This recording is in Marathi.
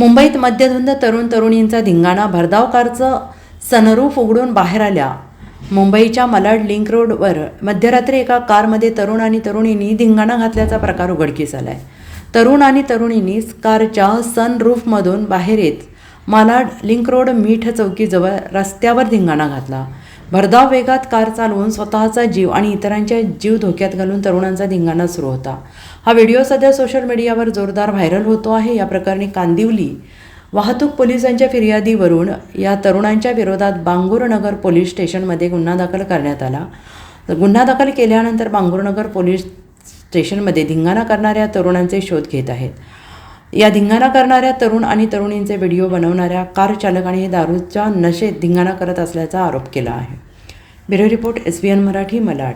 मुंबईत मद्यधुंद तरुण तरुणींचा धिंगाणा भरधाव कारचं सनरूफ उघडून बाहेर आल्या. मुंबईच्या मलाड लिंक रोडवर मध्यरात्री एका कारमध्ये तरुण आणि तरुणींनी धिंगाणा घातल्याचा प्रकार उघडकीस आलाय. तरुण आणि तरुणींनी कारच्या सनरूफमधून बाहेर येत मालाड लिंक रोड मीठ चौकीजवळ रस्त्यावर धिंगाणा घातला. भरधाव वेगात कार चालवून स्वतःचा जीव आणि इतरांच्या जीव धोक्यात घालून तरुणांचा धिंगाणा सुरू होता. हा व्हिडिओ सध्या सोशल मीडियावर जोरदार व्हायरल होतो आहे. या प्रकरणी कांदिवली वाहतूक पोलिसांच्या फिर्यादीवरून या तरुणांच्या विरोधात बांगूरनगर पोलीस स्टेशनमध्ये गुन्हा दाखल करण्यात आला. गुन्हा दाखल केल्यानंतर बांगूरनगर पोलीस स्टेशनमध्ये धिंगाणा करणाऱ्या तरुणांचे शोध घेत आहेत. या धिंगाणा करणाऱ्या तरुण आणि तरुणींचे व्हिडिओ बनवणाऱ्या कार चालकाने दारूच्या नशेत धिंगाणा करत असल्याचा आरोप केला आहे. Bureau report S B N Marathi Malad.